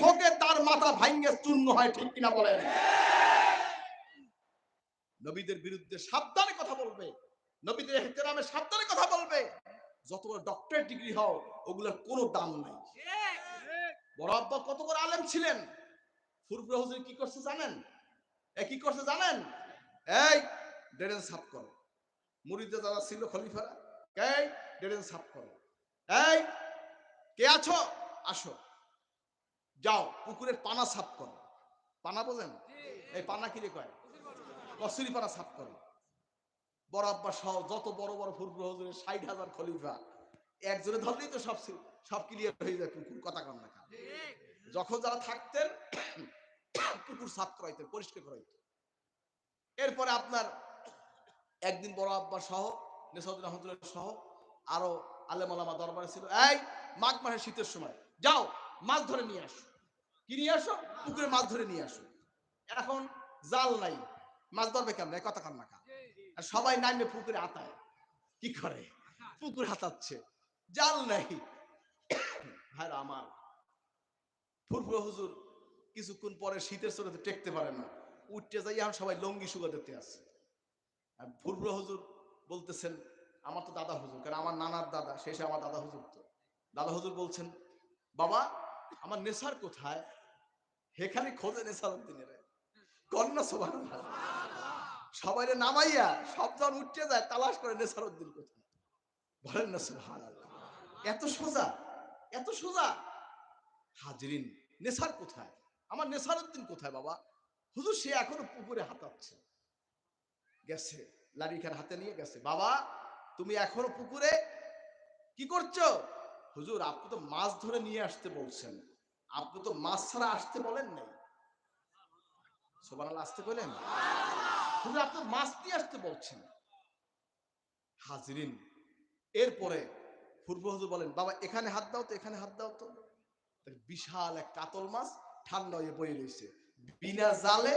ঠোকে তার মাথা ভাঙ্গে চূর্ণ হয়, ঠিক কিনা বলেন? নবীদের বিরুদ্ধে সাবধানে কথা বলবে। নবীদের এহতেরামে সাবধানে কথা বলবে। যত বড় ডক্টরেট ডিগ্রি হও, ওগুলোর কোনো দাম নাই। বড় আব্বা কত বড় আলেম ছিলেন? হুজুর কি করছে জানেন? এ কি করছে জানেন? এই ডেরেন সাফ করো। মুরিদে যারা ছিল খলিফারা, এই ডেরেন সাফ করো। এই, কে আছো? আসো। যাও পুকুরের পানা সাফ করো। পানা বোঝেন? এই পানা কি রে কয়? কসুরি পানা সাফ করো। বড় আব্বা সহ যত বড় বড় ফুরফুরা হুজুরের ষাট হাজার খলিফা একজনে ধরলেই তো সব সব ক্লিয়ার হয়ে যায় পুকুর কথা কন না যখন যারা থাকতেন পুকুর সাফ করাইতেন, পরিষ্কার করাইতেন। এরপরে আপনার একদিন বড় আব্বা সহ, নেসাউদ্দিন রহমতুল্লাহ সহ, আরও আলেম আলামা দরবারে ছিল, এই, মাঘ মাসের শীতের সময়, যাও মাছ ধরে নিয়ে আসো। কি নিয়ে আসো? পুকুরে মাছ ধরে নিয়ে আসো। এখন জাল নাই। মাছ ধরবে কেমন? কথা কান্না কা আর সবাই নামে পুকুরে হাতায় কি করে? পুকুর হাতাচ্ছে। জাল নাই। ভাইরা আমার, ফুরফুরা হুজুর কিছুক্ষণ পরে শীতের স্রোতে টেকতে পারে না। উঠতে যাই, এখন সবাই লঙ্গি সুগা দিতে আছে আর ফুরফুরা হুজুর বলতেছেন, আমার তো দাদা হুজুর। কারণ আমার নানার দাদা শেষে আমার দাদা হুজুর তো। দাদা হুজুর বলছেন, বাবা আমার নেশার কোথায়? হেখানে খোঁজে নেশার উদ্দিনের কন্যা সোভান সবাই নামাইয়া সব যখন উঠতে যায়, তালাশ করে নেশার উদ্দিন কোথায়? বলেন না সোহান এত সোজা এত সোজা। হাজরিন, নেশার কোথায়? আমার নেশার উদ্দিন কোথায় বাবা? হুজুর, সে এখনও পুকুরে হাতাচ্ছে গেছে, লাড়িখান হাতে নিয়ে গেছে। বাবা, তুমি এখনও পুকুরে? কি করছ? হুজুর, আপনি তো মাছ ধরে নিয়ে আসতে বলছেন। আপনি তো মাছ ছাড়া আসতে বলেন নাই। সোবান আসতে বলেন হুজুর, আপনি মাছ নিয়ে আসতে বলছেন। হাজরিন, এরপরে পূর্ব হুজুর বলেন, বাবা, এখানে হাত দাও তো, এখানে হাত দাও তো। বিশাল এক কাতল মাছ ঠান্ডা হয়ে বয়ে রয়েছে বিনা জালে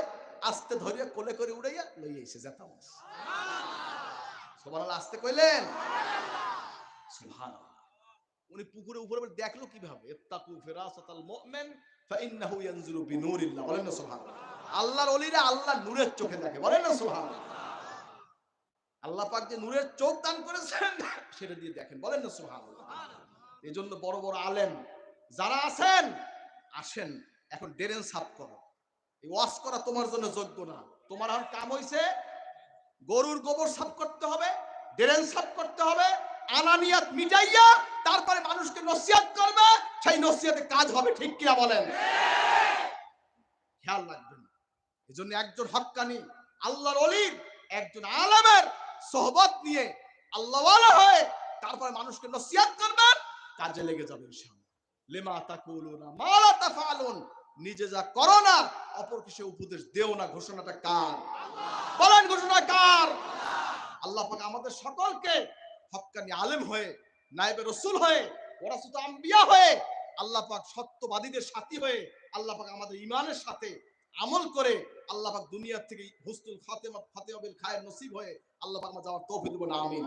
আস্তে ধরিয়া কোলে করে উড়াইয়া লই আইছে জেতা মাছ। সোবান আসতে কইলেন? সুবহান উনি পুকুরে উপরে দেখল কীভাবে? মুমিন বলেন না, সুবহানাল্লাহ। আল্লাহর ওলিরা আল্লাহ নূরের চোখে দেখে। বলেন না, সুবহানাল্লাহ। আল্লাহ পাক যে নূরের চোখ দান করেছেন, সেটা দিয়ে দেখেন। বলেন না, সুবহানাল্লাহ। এই জন্য বড় বড় আলেম যারা আছেন, আসেন, এখন ডেরেন সাফ করো। এই ওয়াশ করা তোমার জন্য যোগ্য না। তোমার এখন কাম হইছে, গরুর গোবর সাফ করতে হবে ডেরেন সাফ করতে হবে, আনানিয়াত মিটাইয়া তারপরে মানুষকে নসিহত করবে, সেই নসিহতে কাজ হবে, ঠিক কিনা বলেন? খেয়াল রাখবেন, এজন্য একজন হক্কানি, আল্লাহর অলির একজন আলেমের সোহবত নিয়ে আল্লাহওয়ালা হয়ে তারপরে মানুষকে নসিহত করবেন কাজে লেগে যাবে নিজে যা করো না, অপরকে সে উপদেশ দেও না, ঘোষণাটা কার? বলেন, ঘোষণা কার? আল্লাহ আমাদের সকলকে হক্কানি আলেম হয়ে নাইবে রসুল হয়ে ওরাসুত আম্বিয়া হয়ে, আল্লাহ পাক সত্যবাদীদের সাথী হয়ে, আল্লাহ পাক আমাদের ইমানের সাথে আমল করে, আল্লাহ পাক দুনিয়া থেকে হুসনুল ফাতেমা ফাতেমাবিল খায়ের নসিব হয়ে আল্লাহ পাক যাওয়ার তৌফিক দেবেন, আমিন।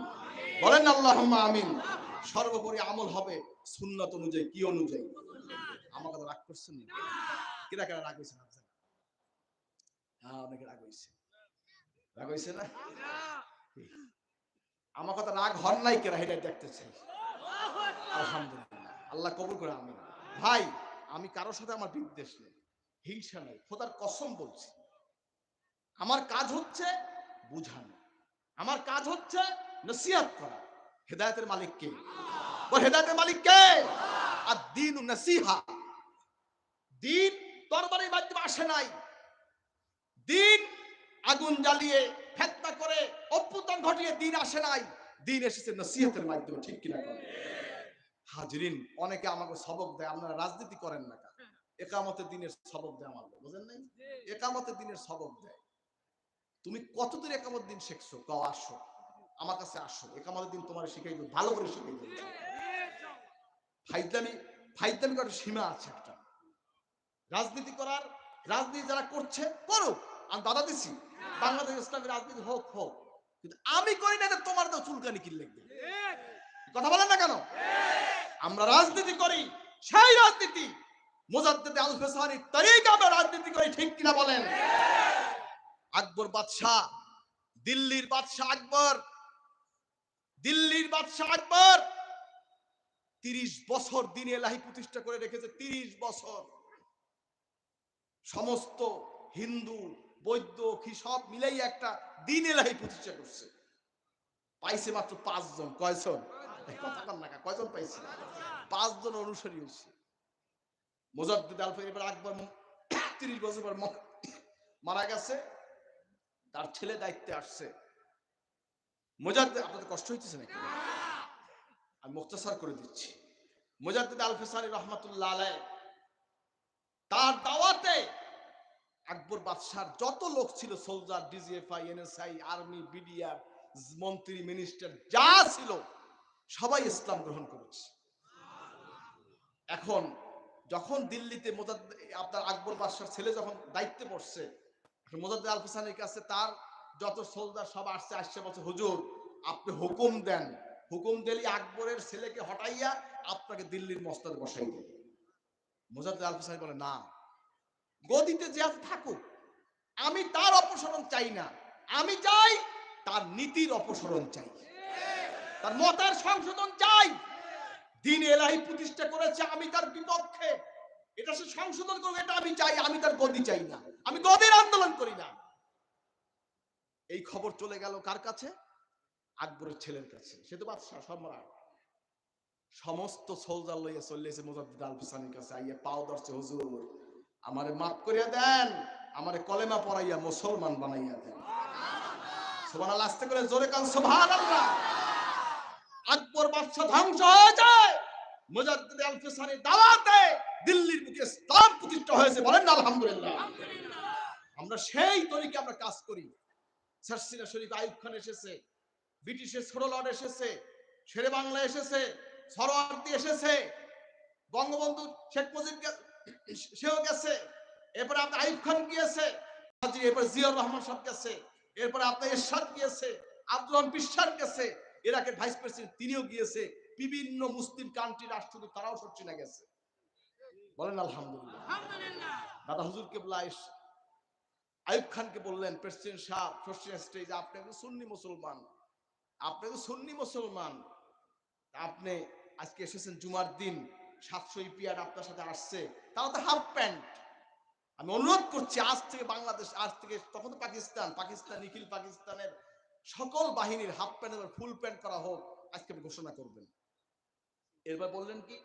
বলেন আল্লাহুম্মা আমিন। সর্বোপরি আমল হবে সুন্নাত অনুযায়ী, কি অনুযায়ী? আমার কথা রাগ করছেন না কিরা কিরা রাগ হয়েছে না হ্যাঁ অনেকে রাগ হয়েছে। রাগ হয়েছে না। আমার কথা রাগ হন নাই কেরা এটা দেখতে আলহামদুলিল্লাহ। আল্লাহ কবুল করে আমি ভাই, আমি কারোর সাথে আমার বিদ্বেষ নেই, হিংসা নেই, খোদার কসম বলছি। আমার কাজ হচ্ছে বুঝানো। আমার কাজ হচ্ছে নসিহত করা। হেদায়তের মালিক কে? ও হেদায়তের মালিক কে? আর দিন নসিহা। দিন তরবারির মাধ্যমে আসে নাই। দিন আগুন জ্বালিয়ে ফেতনা করে অভ্যুত্থান ঘটিয়ে দিন আসে নাই। দিন এসেছে নসিহতের মাধ্যমে, ঠিক কিনা? হাজরিন, অনেকে আমাকে সবক দেয়, আপনারা রাজনীতি করেন না? একামতের দিনের সবক দেয় আমাকে, বুঝেন নাই? একামতের দিনের সবক দেয়। তুমি কতদিন একামত দিন শিখছো? কাও, আসো। আমার কাছে আসো। একামতের দিন তোমার শিখাই দেবো ভালো করে শিখাই দেবো ফাইজলামি ফাইজলামি করার সীমা আছে একটা। রাজনীতি করার, রাজনীতি যারা করছে, করুক। আমি দাদা দিছি। বাংলাদেশ ইসলামী রাজনীতি হোক হোক। কিন্তু আমি করি না তোমার তো চুলকানি কি লিখবে? কথা বলেন না কেন? আমরা রাজনীতি করি, সেই রাজনীতি। আল ফেসানি তরিকা আমরা রাজনীতি করি, ঠিক কিনা বলেন? আকবর বাদশাহ, দিল্লির বাদশাহ আকবর, দিল্লির বাদশাহ আকবর। তিরিশ বছর দিন এলাহি প্রতিষ্ঠা করে রেখেছে, তিরিশ বছর। সমস্ত হিন্দু বৈদ্য কি সব মিলাই একটা দিন এলাহি প্রতিষ্ঠা করছে। পাইছে মাত্র পাঁচজন। কয়জন? কথা কয়জন পাইছে? পাঁচজন অনুসারী হয়েছে। মোজাদ্দিদ আল ফকির এবার তিরিশ বছর মারা গেছে। তার ছেলে দায়িত্বে আসছে। মোজাদ্দিদ আপনাদের কষ্ট হইতেছে নাকি? আমি মুক্তাসার করে দিচ্ছি। মোজাদ্দিদ আল ফেসানি রহমাতুল্লাহ আলাই তার আকবর বাদশার যত লোক ছিল soldier DGFI NSI army BDR মন্ত্রী মিনিস্টার যা ছিল, সবাই ইসলাম গ্রহণ করেছে। এখন যখন দিল্লিতে মোজাদ্দ- আপনার আকবর বাদশার ছেলে যখন দায়িত্বে পড়ছে মোজাদ্দ আল ফিসানির কাছে তার যত সোলজার সব আসছে আসছে, বলছে, হুজুর, আপনি হুকুম দেন। হুকুম দিলে আকবরের ছেলেকে হটাইয়া আপনাকে দিল্লির মস্তাদ বসাই দেবে। মোজাদ্দ আল ফিসানি বলে, না গদিতে যে আছে থাকুক। আমি তার অপসারণ চাই না। আমি চাই তার নীতির অপসারণ চাই। তার মতার সংশোধন চাই। দিন এলাহি প্রতিষ্ঠা করেছে, আমি তার বিপক্ষে। এটা সে সংশোধন করবে এটা আমি চাই, আমি তার গদি চাই না। আমি গদির আন্দোলন করি না। এই খবর চলে গেল কার কাছে? আকবরের ছেলের কাছে। সে তো বাদশাহ, সম্রাট। সমস্ত সোলজার লইয়া চলে এসে মুজাদ্দিদ আল কাছে আইয়া পাও ধরছে, হুজুর। আমারে মাফ করিয়া দেন আমারে কলেমা পড়াইয়া মুসলমান বানাইয়া দেন। সুবহানাল্লাহ আস্তে করে জোরে কান সুবহানাল্লাহ। আকবর বাদশাহ ধ্বংস হয়ে যায়। মুজাদ্দিদ আল ফিসানির দাওয়াতে দিল্লির বুকে ইসলাম প্রতিষ্ঠা হয়েছে বলেন আলহামদুলিল্লাহ। আমরা সেই তরিকে আমরা কাজ করি। সারসিনা শরীফ আইয়ুব খান এসেছে ব্রিটিশের লর্ড এসেছে শেরে বাংলা এসেছে সরোয়ার্দি এসেছে বঙ্গবন্ধু শেখ মুজিব সেও গেছে। এরপরে আপনার আইয়ুব খান গিয়েছে। এরপরে জিয়াউর রহমান সাহেব গেছে। এরপরে আপনার এরশাদ গিয়েছে। আব্দুল বিশ্বাস গেছে। ইরাকের ভাইস প্রেসিডেন্ট তিনিও গিয়েছে। বিভিন্ন মুসলিম কান্ট্রি রাষ্ট্রদূত তারাও সচ্চিনা গেছে। বলেন আলহামদুলিল্লাহ। দাদা হুজুর কেবলা আইয়ুব খানকে বললেন প্রেসিডেন্ট সাহেব সচ্চিনা স্টেজ আপনি একজন সুন্নি মুসলমান। আপনি তো সুন্নি মুসলমান। আপনি আজকে এসেছেন জুমার দিন। সাতশো ইপিআর আপনার সাথে আসছে। তাও তো হাফ প্যান্ট আমি অনুরোধ করছি, আজ থেকে বাংলাদেশ, আজ থেকে তখন তো পাকিস্তান পাকিস্তান, নিখিল পাকিস্তানের সকল বাহিনীর হাফ প্যান্ট এবং ফুল প্যান্ট করা হোক, আজকে আপনি ঘোষণা করবেন। এরপর বললেন কি,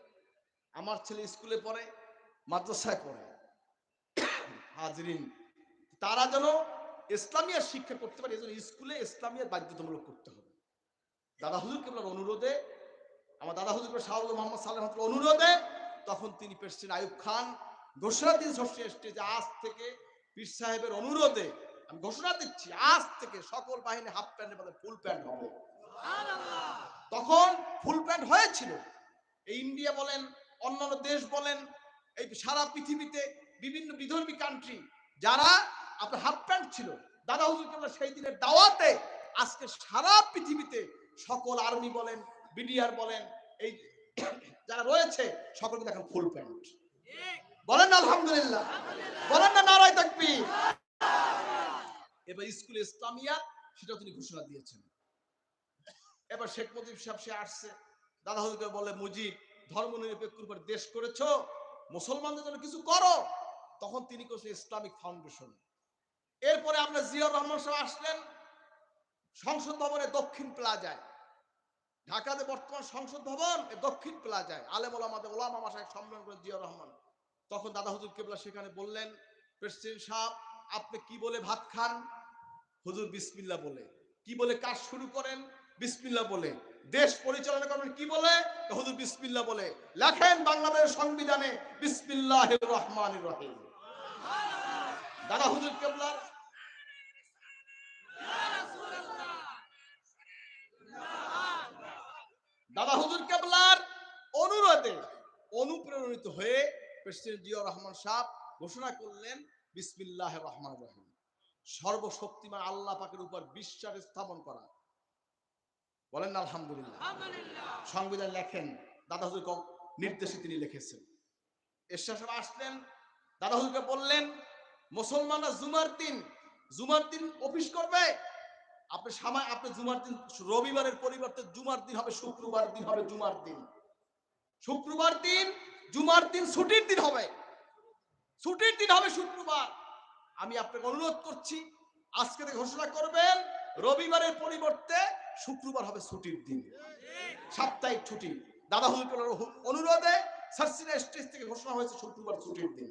আমার ছেলে স্কুলে পড়ে, মাদ্রাসায় পড়ে। হাজরিন, তারা যেন ইসলামিয়ার শিক্ষা করতে পারে এজন্য স্কুলে ইসলামিয়ার বাধ্যতামূলক করতে হবে। দাদা হুজুর কেবলার অনুরোধে, আমার দাদা হুজুর শাহুল মোহাম্মদ সাল্লাহ অনুরোধে তখন তিনি প্রেসিডেন্ট আয়ুব খান। ঘোষণা দিয়ে ষষ্ঠী এসছে যে আজ থেকে পীর সাহেবের অনুরোধে আমি ঘোষণা দিচ্ছি, আজ থেকে সকল বাহিনী হাফ প্যান্টের মধ্যে ফুল প্যান্ট হবে। তখন ফুল প্যান্ট হয়েছিল। এই ইন্ডিয়া বলেন, অন্যান্য দেশ বলেন, এই সারা পৃথিবীতে বিভিন্ন বিধর্মী কান্ট্রি যারা আপনার হাফ প্যান্ট ছিল, দাদা হুজুর সেই দিনের দাওয়াতে আজকে সারা পৃথিবীতে সকল আর্মি বলেন, বিডিআর বলেন, এই যারা রয়েছে সকলকে দেখেন ফুল প্যান্ট। বলেন আলহামদুলিল্লাহ। বলেন না নারায় থাকবি এবার স্কুল ইসলামিয়া সেটা তিনি ঘোষণা দিয়েছেন। এবার শেখ মুজিব সাহেব সে আসছে। দাদা হুজুরকে বলে মুজিব ধর্ম নিরপেক্ষের উপর দেশ করেছ মুসলমানদের জন্য কিছু করো। তখন তিনি করছেন ইসলামিক ফাউন্ডেশন। এরপরে আপনার জিয়াউর রহমান সাহেব আসলেন সংসদ ভবনে দক্ষিণ প্লাজায়। ঢাকাতে বর্তমান সংসদ ভবন দক্ষিণ প্লাজায় আলেম ওলামাদের ওলামা মাসায় সম্মেলন করে জিয়া রহমান। তখন দাদা হুজুর কেবলা সেখানে বললেন, প্রেসিডেন্ট সাহেব, আপনি কি বলে ভাত খান? হুজুর বিসমিল্লা বলে। কি বলে কাজ শুরু করেন? বিসমিল্লা বলে। দেশ পরিচালনা করেন কি বলে? হুজুর বিসমিল্লা বলে। লেখেন বাংলাদেশ সংবিধানে বিসমিল্লাহ রহমান রহিম। দাদা হুজুর কেবলার দাদা হুজুর কেবলার অনুরোধে অনুপ্রেরণিত হয়ে প্রেসিডেন্ট জিয়া রহমান সাহেব ঘোষণা করলেন বিসমিল্লাহ রহমান রহিম। সর্বশক্তিমান আল্লাহ পাকের উপর বিশ্বাস স্থাপন করা। বলেন না আলহামদুলিল্লাহ। সংবিধান লেখেন দাদা হুজুর নির্দেশে তিনি লিখেছেন। এরশাদ সাহেব আসলেন দাদা হুজুরকে বললেন মুসলমানরা জুমার দিন জুমার দিন অফিস করবে? আপনি সময়, আপনি জুমার দিন, রবিবারের পরিবর্তে জুমার দিন হবে, শুক্রবার দিন হবে জুমার দিন। শুক্রবার দিন, জুমার দিন, ছুটির দিন হবে। ছুটির দিন হবে শুক্রবার। আমি আপনাকে অনুরোধ করছি, আজকে থেকে ঘোষণা করবেন, রবিবারের পরিবর্তে শুক্রবার হবে ছুটির দিন। সাপ্তাহিক ছুটি। দাদা হুজুর অনুরোধে সার্সিনা স্টেজ থেকে ঘোষণা হয়েছে শুক্রবার ছুটির দিন।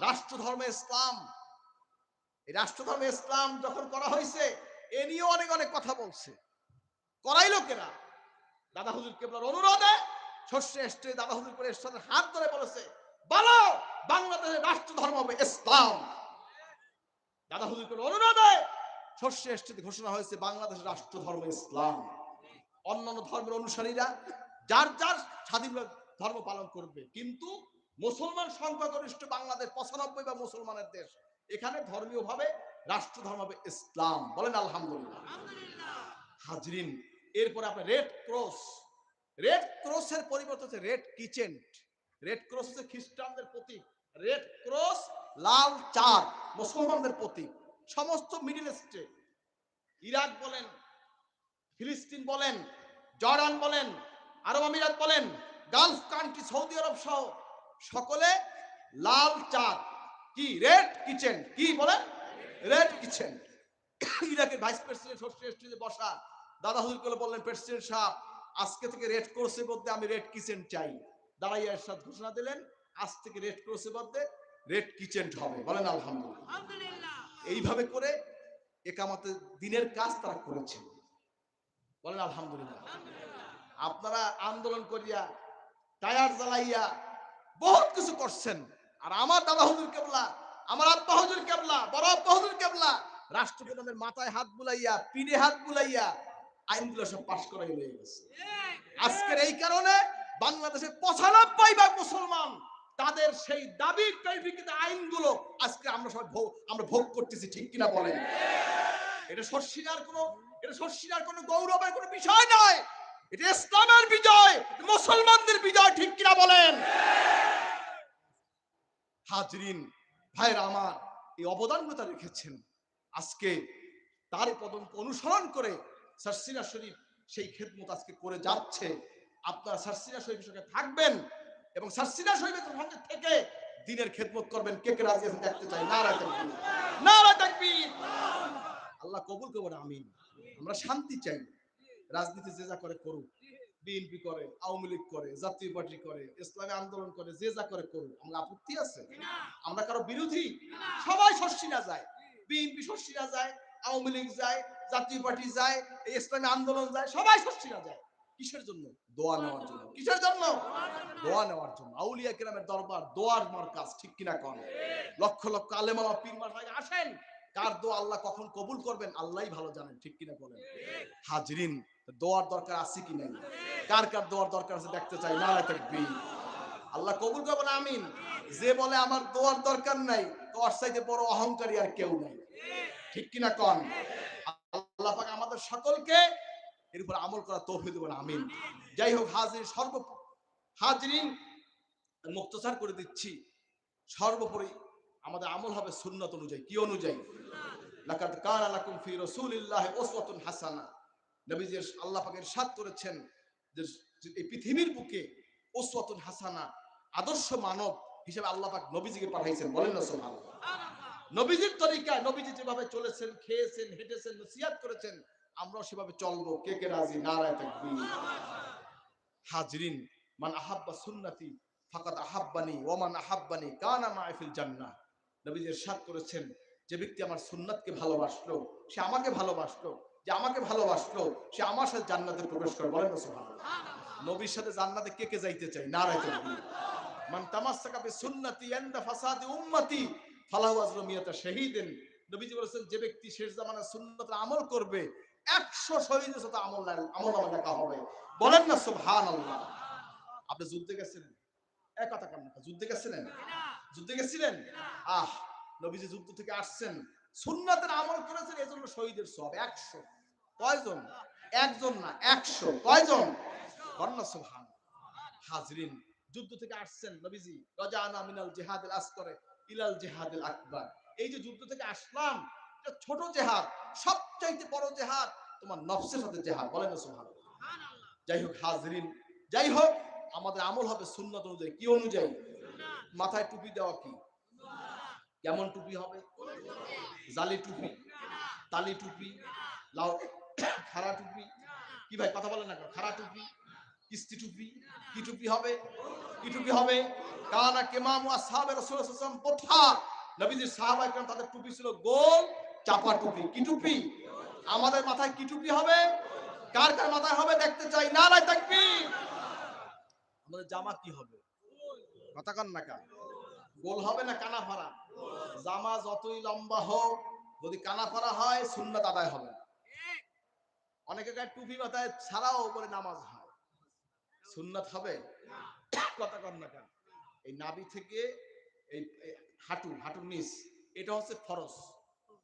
রাষ্ট্র ধর্মে ইসলাম। এই রাষ্ট্র ধর্মে ইসলাম যখন করা হয়েছে এ নিয়ে অনেক অনেক কথা বলছে। করাইলো কেনা দাদা হুজুর কেবলার অনুরোধে শস্য এসছে, দাদা হুজুর করে এরশাদের হাত ধরে বলেছে, বলো, বাংলাদেশের রাষ্ট্র ধর্ম হবে ইসলাম। দাদা হুজুর করে অনুরোধে শস্য এসছে ঘোষণা হয়েছে, বাংলাদেশের রাষ্ট্র ধর্ম ইসলাম। অন্যান্য ধর্মের অনুসারীরা যার যার স্বাধীন ধর্ম পালন করবে। কিন্তু মুসলমান সংখ্যাগরিষ্ঠ বাংলাদেশ পঁচানব্বই বা মুসলমানের দেশ, এখানে ধর্মীয় ভাবে রাষ্ট্র ধর্ম হবে ইসলাম। বলেন আলহামদুলিল্লাহ। হাজরিন এরপরে আপনার রেড ক্রস। রেড ক্রসের পরিবর্তে হচ্ছে রেড কিচেন। রেড ক্রস হচ্ছে খ্রিস্টানদের প্রতীক। রেড ক্রস লাল চার মুসলমানদের প্রতীক। সমস্ত মিডিল ইস্টে। ইরাক বলেন ফিলিস্তিন বলেন জর্ডান বলেন আরব আমিরাত বলেন গালফ কান্ট্রি সৌদি আরব সহ সকলে লাল চার। কি? Red kitchen. কি বলেন? Red kitchen. ইরাকের ভাইস প্রেসিডেন্ট স্টেজে বসা দাদা হুজুর করে বললেন প্রেসিডেন্ট সাহেব আজকে থেকে রেড ক্রসের মধ্যে আমি রেড কিচেন চাই। দাঁড়াইয়া এরশাদ ঘোষণা দিলেন আজ থেকে রেড ক্রসের মধ্যে রেড কিচেন হবে। বলেন আলহামদুলিল্লাহ। এইভাবে করে একামাতে দিনের কাজ তারা করেছেন। বলেন আলহামদুলিল্লাহ। আপনারা আন্দোলন করিয়া টায়ার জ্বালাইয়া বহুত কিছু করছেন। আর আমার দাদা হুজুর কেবলা আমার আব্বা কেবলা, বড় আব্বা হুজুর কেবলা। রাষ্ট্রপ্রধানের মাথায় হাত বুলাইয়া, পিঠে হাত বুলাইয়া আইনগুলো সব পাশ করাই হয়ে গেছে। আজকের এই কারণে বাংলাদেশে পঁচানব্বই ভাগ মুসলমান তাদের সেই দাবির প্রেক্ষিতে আইনগুলো আজকে আমরা সব ভোগ, আমরা ভোগ করতেছি, ঠিক কিনা বলেন? এটা শর্ষিনার কোনো, এটা শর্ষিনার কোনো গৌরবের কোনো বিষয় নয়। এটা ইসলামের বিজয় মুসলমানদের বিজয়, ঠিক কিনা বলেন? হাজরিন ভাইরা আমার এই অবদানগুলো রেখেছেন। আজকে তার পদঙ্ক অনুসরণ করে সারসিনা শরীফ সেই খেদমত আজকে করে যাচ্ছে। আপনারা সারসিনা শরীফের সঙ্গে থাকবেন এবং সারসিনা শরীফের সঙ্গে থেকে দিনের খেদমত করবেন। কে কে রাজি দেখতে চাই। না তাকবীর। নারা তাকবীর। আল্লাহ কবুল করবেন আমিন। আমরা শান্তি চাই। রাজনীতি যে যা করে করুক। বিএনপি করে আওয়ামী লীগ করে জাতীয় পার্টি করে ইসলামী আন্দোলন করে যে যা করে করুক আমরা আপত্তি আছে? আমরা কারও বিরোধী? সবাই শর্ষিনা যায়। বিএনপি শর্ষিনা যায় আওয়ামী লীগ যায় জাতীয় পার্টি যায় ইসলামী আন্দোলন যায় সবাই শর্ষিনা যায়। কিসের জন্য? দোয়া নেওয়ার জন্য। কিসের জন্য? দোয়া নেওয়ার জন্য। আউলিয়া কিরামের দরবার দোয়ার মার্কাজ ঠিক কিনা কন? লক্ষ লক্ষ আলেমামা পীর মাসায় আসেন। কার দোয়া আল্লাহ কখন কবুল করবেন? আল্লাহই ভালো জানেন ঠিক কিনা বলেন? হাজরিন দোয়ার দরকার আছে কি নাই? কার কার দোয়ার দরকার আছে দেখতে চাই না তাকবীর। আল্লাহ কবুল করবেন, আমিন। যে বলে আমার দোয়ার দরকার নাই তোর চাইতে বড় অহংকারী আর কেউ নাই। ঠিক কিনা কন? আল্লাহ পাক আমাদের সকলকে এর উপর আমল করা তৌফিক দেবেন, আমিন। যাই হোক, হাজির সর্ব হাজরিন মুক্তসার করে দিচ্ছি। সর্বোপরি আমাদের আমল হবে সুন্নত অনুযায়ী। কি অনুযায়ী? লাকাদ কানা লাকুম ফি রাসূলিল্লাহি উসওয়াতুন হাসানা নবীজি আল্লাহ পাক ইরশাদ করেছেন যে যে এই পৃথিবীর বুকে উসওয়াতুন হাসানা, আদর্শ মানব হিসেবে আল্লাহ পাক নবীজিকে পাঠাইছেন। বলেন না সুবহানাল্লাহ। নবীজির তরিকায় নবীজি যেভাবে চলেছেন, খেয়েছেন, হেঁটেছেন, নসিহত করেছেন, আমরাও সেভাবে চলবো। কে কে রাজি? নারায় তাকবীর। হাজরিন, মান আহাব্বা সুন্নতি ফাকাদ আহাব্বানি ওমান আহাব্বানি কানা মাইফিল জান্নাহ। নবীজি ইরশাদ করেছেন, যে ব্যক্তি আমার সুন্নাতকে ভালোবাসলো, সে আমাকে ভালোবাসলো যে আমাকে ভালোবাসলো, সে আমার সাথে জান্নাতে প্রবেশ করে। বলেন নবীর সাথে জান্নাতে কে কে যাইতে চাই নারায় তাকবীর মান তামাসসাকা বিসুন্নতি ইনদা ফাসাদি উম্মতি, ফালাহু আজরু মিয়াতা শাহীদিন। নবীজি বলেছেন, যে ব্যক্তি শেষ জামানার সুন্নতের আমল করবে 100 শহীদের সাথে আমল লা- আমল নামা লেখা হবে। বলেন না সুবহানাল্লাহ। আপনি যুদ্ধে গেছিলেন? এক কথা কেন যুদ্ধে গেছিলেন? যুদ্ধে গেছিলেন? আহ, নবীজি যুদ্ধ থেকে আসছেন। সুন্নাতের আমল করেছেন এজন্য শহীদের সব। একশো। কয়জন? একজন না একশো। কয়জন? হাজরিন যুদ্ধ থেকে আসছেন নবীজি। মিনাল আসকরে ইলাল আকবার। এই যে যুদ্ধ থেকে আসলাম ছোট জেহাদ সবচাইতে বড় জেহাদ তোমার নফসের সাথে জেহাদ বলেন না যাই হোক হাজরিন যাই হোক আমাদের আমল হবে সুন্নত অনুযায়ী। কি অনুযায়ী? মাথায় টুপি দেওয়া কি? কেমন টুপি হবে? জালি টুপি, তালি টুপি, লাউ, খাড়া টুপি। কি ভাই, কথা বলেন না? খাড়া টুপি, কিস্তি টুপি, কি টুপি হবে? কি টুপি হবে? কানা কেমাম আসহাবে রাসূল সাল্লাল্লাহু পোঠা। নবীজির সাহাবা একরাম তাদের টুপি ছিল গোল চাপা টুপি। কি টুপি? আমাদের মাথায় কি টুপি হবে? কার কার মাথায় হবে দেখতে চাই। না নাই তাকবীর। আমাদের জামা কি হবে? কথা কান না কান? গোল হবে না কানা ফাড়া? জামা যতই লম্বা হোক, যদি কানা ফাড়া হয়, সুন্নাত আদায় হবে না। অনেকে গায়ে টুপি মাথায় ছাড়াও বলে নামাজ হয়। সুন্নাত হবে? কথা কন না কেন? এই নাবি থেকে এই হাঁটু হাঁটুর নিচ, এটা হচ্ছে ফরজ।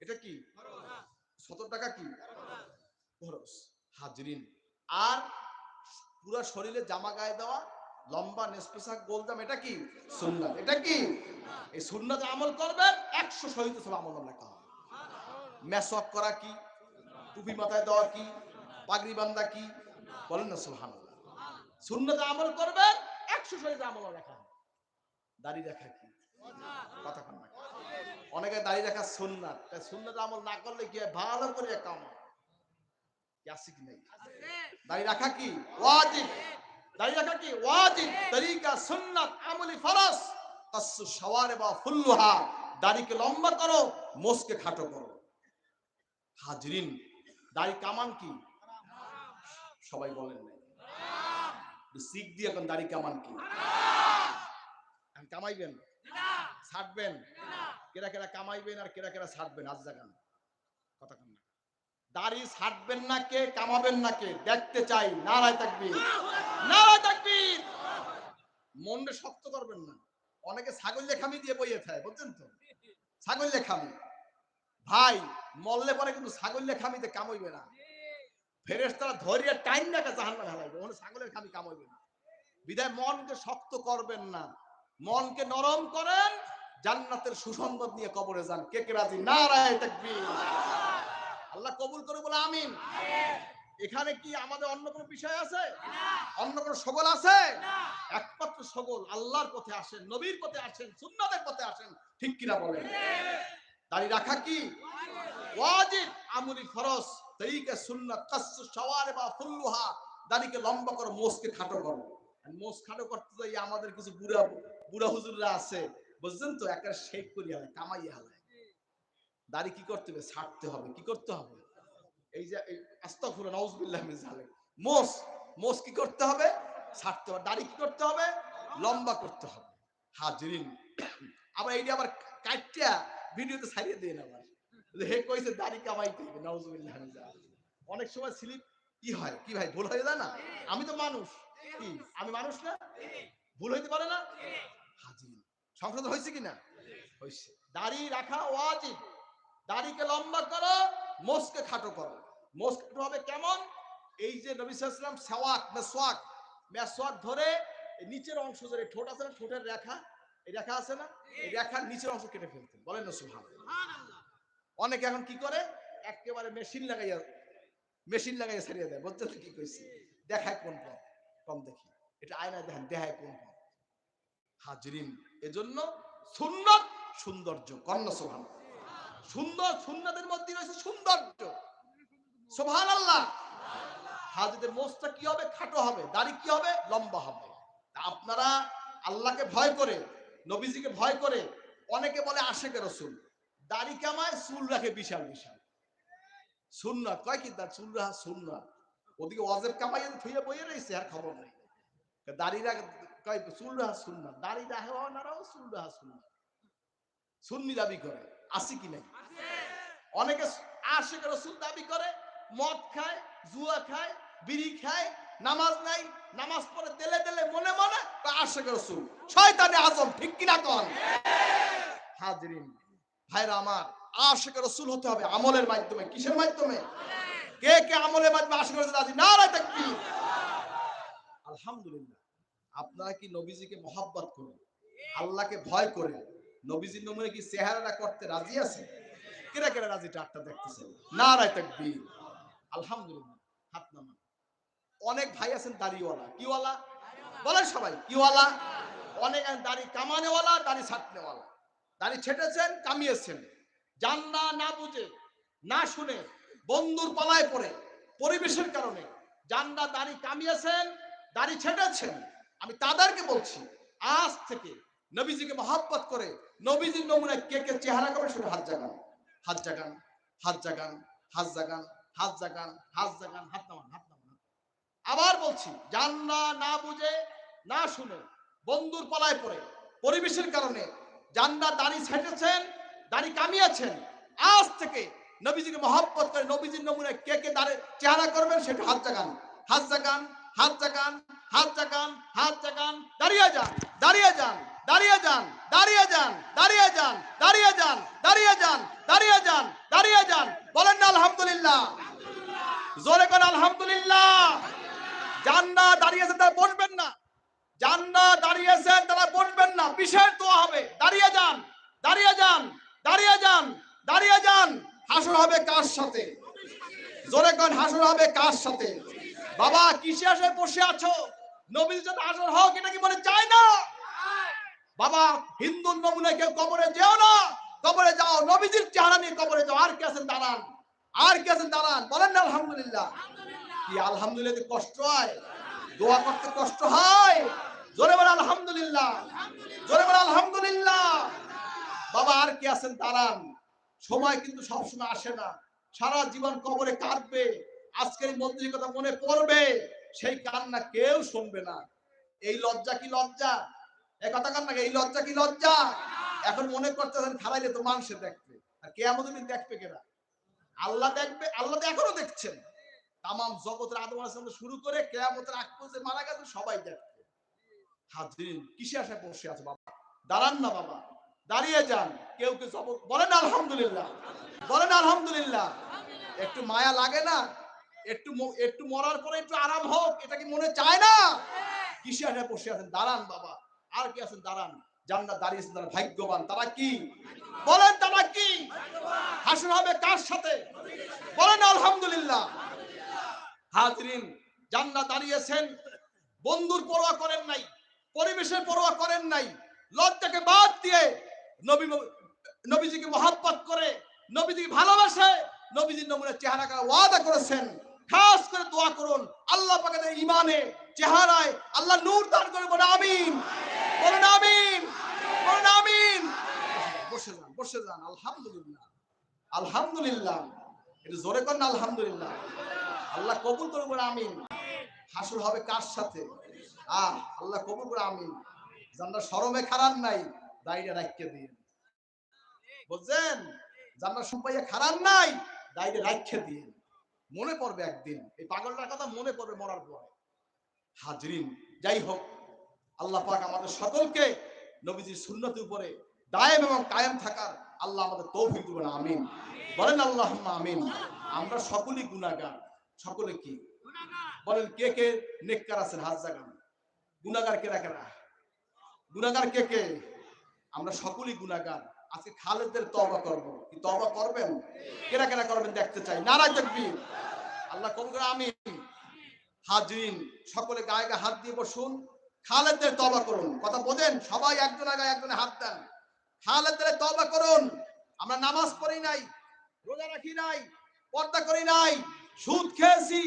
এটা কি? সত্তর টাকা কি? ফরজ। হাজরিন। আর পুরো শরীরে জামা গায়ে দেওয়া লম্বা নেসপোশাক গোলজাম এটা কি? সুন্নাত। এটা কি? এই সুন্নাত আমল করবেন একশো শহীদ সব আমল লেখা হবে। মেসওয়াক করা কি? টুপি মাথায় দেওয়া কি? পাগড়ি বান্ধা কি? বলেন না সুবহানাল্লাহ। সুন্নাত আমল করবেন একশো শহীদ আমল লেখা হবে। দাড়ি রাখা কি? কথা কন অনেকে দাড়ি রাখা সুন্নাত তাই সুন্নাত আমল না করলে কি হয়? ভালো করে কাম কি আছে কি নাই। দাড়ি রাখা কি? ওয়াজিব। দাড়ি রাখা কি ওয়াজিব তরিকা সুন্নাত আমলি ফরজ। কাসু শাওয়ারে বা ফুল্লুহা দাড়িকে লম্বা করো মোসকে খাটো করো। হাজরিন দাড়ি কামান কি? সবাই বলেন নাই। শিখ দিয়ে এখন দাড়ি কামান কি? কামাইবেন? ছাড়বেন? কেরা কেরা কামাইবেন আর কেরা কেরা ছাড়বেন? আজ জাগান কথা দাড়ি ছাড়বেন না কে কামাবেন না কে? দেখতে চাই নারায় তাকবীর। নারায় তাকবীর। মনটা শক্ত করবেন না। অনেকে ছাগল লেখামি দিয়ে বইয়ে থাকে বুঝছেন তো? ছাগল লেখামি। ভাই মরলে পরে কিন্তু ছাগল লেখামিতে কামাইবে না। ফেরেশতারা ধরিয়া টাইম না জাহান্নামে হালাইবে। ওখানে ছাগলের খামি কামাইবে না। বিদায় মনকে শক্ত করবেন না। মনকে নরম করেন জান্নাতের সুসংবাদ নিয়ে কবরে যান। কে কে রাজি? নারায় তাকবীর। আল্লাহ কবুল করে বলে আমিন। এখানে কি আমাদের অন্য কোনো বিষয় আছে? অন্য কোনো সগল আছে? একমাত্র সগল আল্লাহর পথে আসেন নবীর পথে আসেন সুন্নাতের পথে আসেন ঠিক কিনা বলেন? দাড়ি রাখা কি? ওয়াজিব আমুলি ফরজ। তরিকা সুন্নাত শাওয়ারে বা ফুল্লুহা। দাড়িকে লম্বা করো খাটো করো। খাটো করতে যাই আমাদের কিছু বুড়া বুড়া হুজুররা আছে। বুঝছেন তো? একটা শেখ করিয়া হয় কামাইয়া হালায় দাড়ি কি করতে হবে? ছাড়তে হবে। কি করতে হবে? এই যে জালিক মোস মোস কি করতে হবে? ছাড়তে হবে। দাড়ি কি করতে হবে? লম্বা করতে হবে। হাজরিন, আবার এইটা আবার কাটিয়া ভিডিওতে ছাড়িয়ে দিয়ে আবার। হে কইছে, দাড়ি কামাইতে হবে, নাউজুবিল্লাহ মিন অনেক সময় স্লিপ কি হয়? কি ভাই, ভুল হয়ে যায় না? আমি তো মানুষ। কি? আমি মানুষ না? ভুল হইতে পারে না? হাজির সংশোধন হয়েছে কিনা? হয়েছে। দাড়ি রাখা ওয়াজিব। দাড়িকে লম্বা করো মোসকে খাটো করো। মোস খাটো হবে কেমন? এই যে নবী সাওয়াক, মেসওয়াক। মেসওয়াক ধরে নিচের অংশ ধরে, ঠোঁট আছে না? ঠোঁটের রেখা। এই রেখা আছে না? এই রেখার নিচের অংশ কেটে ফেলতেন বলেন না অনেকে এখন কি করে? একেবারে মেশিন লাগাইয়া মেশিন লাগাইয়া ছাড়িয়ে দেয়। বুঝতে তো কি কইছি? দেখায় কোন পথ? কম দেখি। এটা আয়নায় দেখেন, দেখায় কোন পথ? হাজরিন। এজন্য সুন্নত, সৌন্দর্য। কর্ণ সোহান সুন্দর সুন্নতের মধ্যে রয়েছে সৌন্দর্য। সোহান আল্লাহ হাজিদের মোস্তা কি হবে? খাটো হবে। দাড়ি কি হবে? লম্বা হবে। আপনারা আল্লাহকে ভয় করে, নবীজিকে ভয় করে অনেকে বলে আসে আশেকে রসুল। দাড়ি কামায় চুল রাখে বিশাল বিশাল। সুন্নাত। কয় কি তার চুল রাখা সুন্নাত। ওদিকে অজেব কামাই থুয়ে বইয়ে রয়েছে আর খবর নেই। দাড়ি রাখ কয় চুল রাখা সুন্নাত। দাড়ি রাখে ওনারাও চুল রাখা সুন্নাত। সুন্নি দাবি করে। আসি কি নাই? অনেকে আশেখ রসুল দাবি করে, মদ খায়, জুয়া খায়, বিড়ি খায়, নামাজ নাই, নামাজ পড়ে দেলে দেলে মনে মনে আশেখ রসুল, শয়তানে আজম, ঠিক কিনা কন? হাজরিন, ভাইরা আমার, আশেখ রসুল হতে হবে আমলের মাধ্যমে, কিসের মাধ্যমে? কে কে আমলের মাধ্যমে আশেখ রসুল রাজি না রায় তাকবীর। আলহামদুলিল্লাহ, আপনারা কি নবীজিকে মহাব্বত করেন? আল্লাহকে ভয় করে নবীজির নমুনে কি চেহারাটা করতে রাজি আছে? কেরা কেরা রাজি না রায় আলহামদুলিল্লাহ, হাত অনেক ভাই আছেন দাড়িওয়ালা। কিওয়ালা? বলেন সবাই, কিওয়ালা? অনেক, দাড়ি কামানেওয়ালা, দাড়ি ছাটনেওয়ালা। দাড়ি ছেটেছেন, কামিয়েছেন। জান না বুঝে, না শুনে, বন্ধুর পালায় পড়ে, পরিবেশের কারণে। যান না, দাড়ি কামিয়েছেন, দাড়ি ছেটেছেন। আমি তাদেরকে বলছি, আজ থেকে নবীজিকে মহাব্বত করে, নবীজির নমুনায় কে কে চেহারা করে শুধু হাত জাগান। হাত জাগান হাত জাগান হাত জাগান হাত জাগান হাত জাগান, হাত নামান হাত নামান। আবার বলছি, জান না না বুঝে, না শুনে, বন্ধুর পালায় পড়ে। পরিবেশের কারণে জান্না দাড়ি ছেটেছেন দাড়ি কামিয়েছেন। আজ থেকে নবীজিকে মহাব্বত করে, নবীজির নমুনায় কে কে দাঁড়ে চেহারা করবেন সেটা হাত জাগান। হাত জাগান হাত জাগান হাত জাগান হাত জাগান, দাঁড়িয়ে যান দাঁড়িয়ে যান। দাঁড়িয়ে যান দাঁড়িয়ে যান দাঁড়িয়ে যান দাঁড়িয়ে যান দাঁড়িয়ে যান দাঁড়িয়ে যান দাঁড়িয়ে যান। বলেন না, আলহামদুলিল্লাহ। জোরে করে আলহামদুলিল্লাহ। যান না দাঁড়িয়েছে তারা বসবেন না। যান দাঁড়িয়েছেন তারা বসবেন না। বিশেষ দোয়া হবে। দাঁড়িয়ে যান দাঁড়িয়ে যান দাঁড়িয়ে যান দাঁড়িয়ে যান। হাসর হবে কার সাথে? জোরে কন হাসর হবে কার সাথে? বাবা, কিসে আসে বসে আছো? নবীর সাথে হাসর হোক এটা কি মনে চায় বাবা, হিন্দুর নমুনায় কেউ কবরে যেও না। কবরে যাও, নবীজির চেহারা নিয়ে কবরে যাও। আর কে আছেন দাঁড়ান? আর কে আছেন দাঁড়ান? বলেন না, আলহামদুলিল্লাহ। কি আলহামদুলিল্লাহ কষ্ট হয়? দোয়া করতে কষ্ট হয়? জোরে বলে আলহামদুলিল্লাহ। জোরে বলে আলহামদুলিল্লাহ। বাবা, আর কে আছেন দাঁড়ান? সময় কিন্তু সবসময় আসে না। সারা জীবন কবরে কাঁদবে। আজকের মন্ত্রীর কথা মনে পড়বে। সেই কান্না কেউ শুনবে না। এই লজ্জা কি লজ্জা? এ কথা কান না এই লজ্জা কি লজ্জা? এখন মনে করতেছেন খারাইলে তো মানুষে দেখবে। আর কে আমাদের দেখবে কেনা আল্লাহ দেখবে, আল্লাহ তো এখনও দেখছেন। তাম জগতের আদম শুরু করে কেয়ামতের আগ পর্যন্ত মারা গেছে, সবাই দেখবে। হাজরিন কিসে আসে বসে আছে বাবা? দাঁড়ান না বাবা। দাঁড়িয়ে যান। কেউ কেউ জগৎ বলেন আলহামদুলিল্লাহ। বলেন আলহামদুলিল্লাহ। একটু মায়া লাগে না? একটু একটু মরার পরে একটু আরাম হোক, এটা কি মনে চায় না? কিসে আসে বসে আছেন? দাঁড়ান বাবা। আর কি আছেন? দাঁড়ান। জান্নাত দাঁড়িয়েছেন তারা ভাগ্যবান। তারা কি? বলেন তারা কি? হাসর হবে কার সাথে? বলেন আলহামদুলিল্লাহ। হাজরিন, জান্নাত দাঁড়িয়েছেন। বন্ধুর পরোয়া করেন নাই, পরিবেশের পরোয়া করেন নাই। লজ্জাকে বাদ দিয়ে নবী নবীজিকে মহাব্বত করে, নবীজিকে ভালোবাসে, নবীজির নমুনা চেহারা করা ওয়াদা করেছেন। খাস করে দোয়া করুন। আল্লাহ পাকের ইমানে চেহারায় আল্লাহ নূর দান করে বলে আমিন। বসে যান, বসে আলহামদুলিল্লাহ। আলহামদুলিল্লাহ। জোরে করেন, আলহামদুলিল্লাহ। আল্লাহ কবুল হবে কার সাথে? আল্লাহ কবুল আমিন। খারাপ নাই সুপাইয়া খারাপ নাই দিন মনে পড়বে একদিন। এই পাগলটার কথা মনে পড়বে মরার পরে। হাজরিন, যাই হোক আল্লাহ পাক আমাদের সকলকে নবীজির সুন্নতের উপরে দায়েম এবং কায়েম থাকার আল্লাহ আমাদের তৌফিক দিবেন, আমিন। বলেন আল্লাহ আমিন। আমরা সকলেই গুনাহগার। সকলে কি? বলেন, কে কে নেককার আছেন? হাত জাগান। গুনাহগার কেরা কেরা? গুনাহগার কে কে? আমরা সকলেই গুনাহগার। আজকে খালেদের তওবা করব। কি তওবা করবেন? কেরা কেরা করবেন দেখতে চাই। নারায় তাকবীর। আল্লাহ কবুল করে, আমিন। হাজরিন, সকলে গায়ে গায়ে হাত দিয়ে বসুন। খালেদের তবা করুন। কথা বোঝেন? সবাই একজন আগে একজনে হাত দেন। খালেদের তবা করুন। আমরা নামাজ পড়ি নাই, রোজা রাখি নাই, পর্দা করি নাই, সুদ খেয়েছি,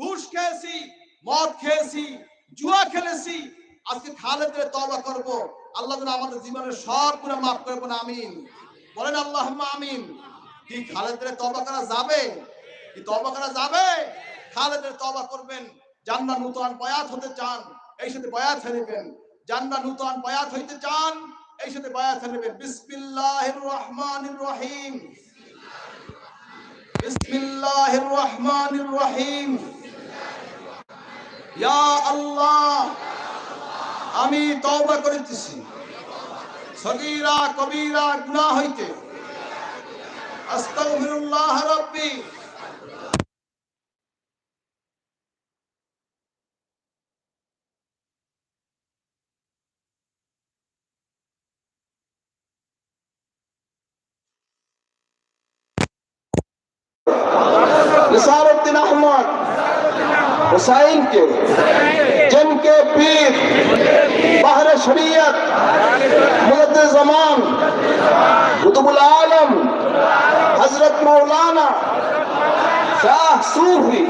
ঘুষ খেয়েছি, মদ খেয়েছি, জুয়া খেলেছি। আজকে খালেদের তবা করব। আল্লাহ যেন আমাদের জীবনের সব গুণা মাফ করবেন আমিন। বলেন আল্লাহ আমিন। কি খালেদের তবা করা যাবে? কি তবা করা যাবে? খালেদের তবা করবেন। জান্নাত নূতন বয়াত হতে চান। এই সাথে বয়াত নেবেন জান্নাত নূতন বয়াত হইতে চান, এই সাথে বয়াত নেবেন বিসমিল্লাহির রহমানির রহিম। বিসমিল্লাহির রহমানির রহিম। ইয়া আল্লাহ, আমি তওবা করিতেছি। সগীরা, কবিরা, গুনাহ হইতে। আস্তাগফিরুল্লাহ রাব্বি। हुसैन के, जिनके पीर, बहर शरीयत मुजद जमान, कुतुबुल आलम, हज़रत मौलाना शाह सूफी,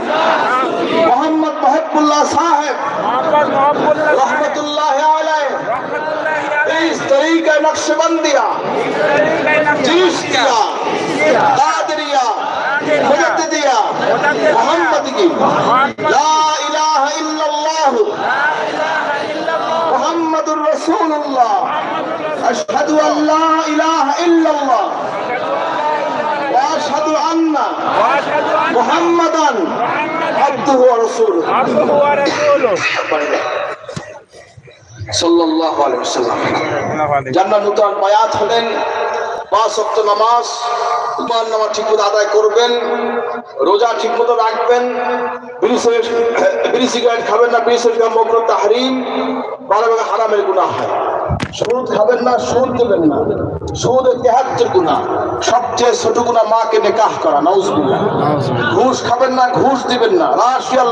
मोहम्मद महबुल्ला साहब, रहमतुल्लाह इस तरीके नक्शबंदिया चिश्तिया कादरिया मुजद्दिदिया मोहम्मद की, ला রাসূলুল্লাহ। আশহাদু আল্লা ইলাহা ইল্লাল্লাহ। ওয়া আশহাদু আন্না মুহাম্মাদান আবদুহু ওয়া রাসূলুহু। আবদুহু ওয়া রাসূলুহু। সাল্লাল্লাহু আলাইহি ওয়াসাল্লাম। জান্নাত নূতন বায়াত হলেন। পাঁচ ওয়াক্ত নামাজ কুরবান নামাজ ঠিকমতো আদায় করবেন। রোজা ঠিক মতো রাখবেন সিগারেট খাবেন না, বিড়ি সিগারেট তাহারিম হারামের গুণা হয়। সুদ খাবেন না, সুদ দেবেন না। তেহাত্তর গুণা সবচেয়ে ছোট গুণা মাকে নিকাহ করা, নাউজুবিল্লাহ। ঘুষ খাবেন না, ঘুষ দিবেন না। রাশিয়াল